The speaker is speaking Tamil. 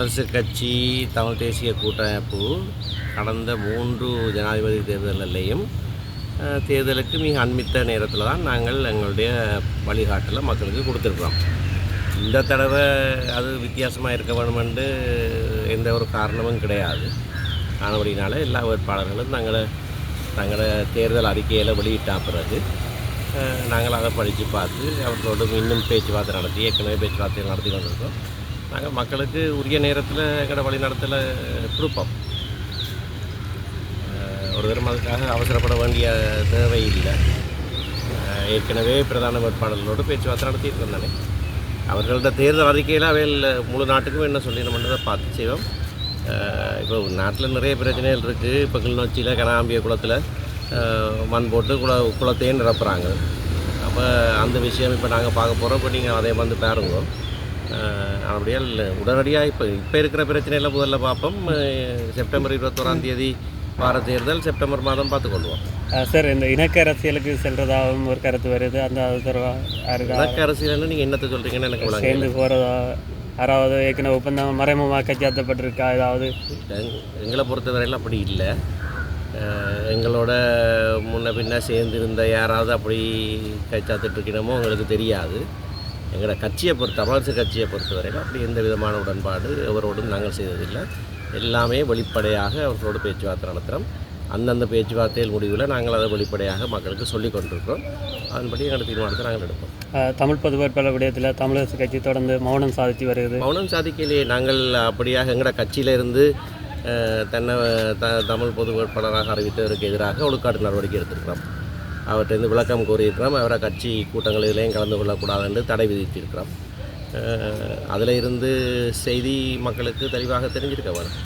அரசு கட்சி தமிழ் தேசிய கூட்டமைப்பு கடந்த மூன்று ஜனாதிபதி தேர்தல்களையும் தேர்தலுக்கு மிக அண்மித்த நேரத்தில் தான் நாங்கள் எங்களுடைய வழிகாட்டலை மக்களுக்கு கொடுத்துருக்குறோம். இந்த தடவை அது வித்தியாசமாக இருக்க வேணுமென்று எந்த ஒரு காரணமும் கிடையாது. ஆனபடினால எல்லா வேட்பாளர்களும் தங்களை தங்களை தேர்தல் அறிக்கையில் வெளியிட்டா பிறகு நாங்கள் அதை படித்து பார்த்து அவர்களோடு இன்னும் பேச்சுவார்த்தை நடத்தி ஏற்கனவே பேச்சுவார்த்தை நடத்தி கொண்டிருக்கோம் நாங்கள் மக்களுக்கு உரிய நேரத்தில் எங்களோட வழிநடத்தல கொடுப்போம். ஒரு தரம் அதுக்காக அவசரப்பட வேண்டிய தேவை இல்லை. ஏற்கனவே பிரதான வேட்பாளர்களோடு பேச்சுவார்த்தை நடத்தியிருக்கோம் தானே அவர்களோட தேர்தல் அறிக்கையில் அவையில் முழு நாட்டுக்கும் என்ன சொல்லிடணும்ன்றதை பார்த்து செய்வோம். இப்போ நாட்டில் நிறைய பிரச்சனைகள் இருக்குது இப்போ கிளிநொச்சியில் கனாம்பிய குளத்தில் மண் போட்டு குள குளத்தையும் நிரப்புகிறாங்க அப்போ அந்த விஷயம் இப்போ நாங்கள் பார்க்க போகிறோம் இப்போ நீங்கள் அதே வந்து பாருங்க. அப்படியே? உடனடியாக இப்போ இப்போ இருக்கிற பிரச்சனையில் முதல்ல பார்ப்போம். செப்டம்பர் இருபத்தோராம் தேதி வார தேர்தல் செப்டம்பர் மாதம் பார்த்துக்கொள்வோம் சார் இந்த இணக்க அரசியலுக்கு செல்றதாகவும் ஒரு கருத்து வருது. அந்த இலக்கு அரசியல்னு நீங்கள் என்னத்தை சொல்கிறீங்கன்னு எனக்கு. சேர்ந்து போகிறதா யாராவது ஏற்கனவே ஒப்பந்தம் மறைமுகமாக கைச்சாத்தப்பட்டிருக்கா ஏதாவது? எங்- எங்களை பொறுத்தவரையில் அப்படி இல்லை. எங்களோட முன்ன பின்ன சேர்ந்திருந்த யாராவது அப்படி கைச்சாத்திட்டு இருக்கணுமோ எங்களுக்கு தெரியாது. எங்களோட கட்சியை பொறுத்த தமிழரசு கட்சியை பொறுத்தவரையில் அப்படி எந்த விதமான உடன்பாடு எவரோடும் நாங்கள் செய்ததில்லை. எல்லாமே வெளிப்படையாக அவர்களோடு பேச்சுவார்த்தை நடத்துகிறோம். அந்தந்த பேச்சுவார்த்தைகள் முடிவில் நாங்கள் அதை வெளிப்படையாக மக்களுக்கு சொல்லிக் கொண்டிருக்கிறோம். அதன்படி எங்களோட தீர்மானத்தை நாங்கள் எடுப்போம். தமிழ் பொது வேட்பாளர் விடயத்தில் தமிழரசு கட்சி தொடர்ந்து மௌனம் சாதித்து வருகிறது. மௌனம் சாதிக்கலையே நாங்கள் அப்படியாக எங்களோட கட்சியிலிருந்து தன்னை த தமிழ் பொது வேட்பாளராக அறிவித்ததற்கு எதிராக ஒழுக்காட்டு நடவடிக்கை எடுத்திருக்கிறோம். அவர்கிட்ட விளக்கம் கோரியிருக்கிறோம். அவரை கட்சி கூட்டங்களிலேயும் கலந்து கொள்ளக்கூடாது என்று தடை விதித்திருக்கிறோம். அதில் இருந்து செய்தி மக்களுக்கு தெளிவாக தெரிஞ்சிருக்க வேணும்.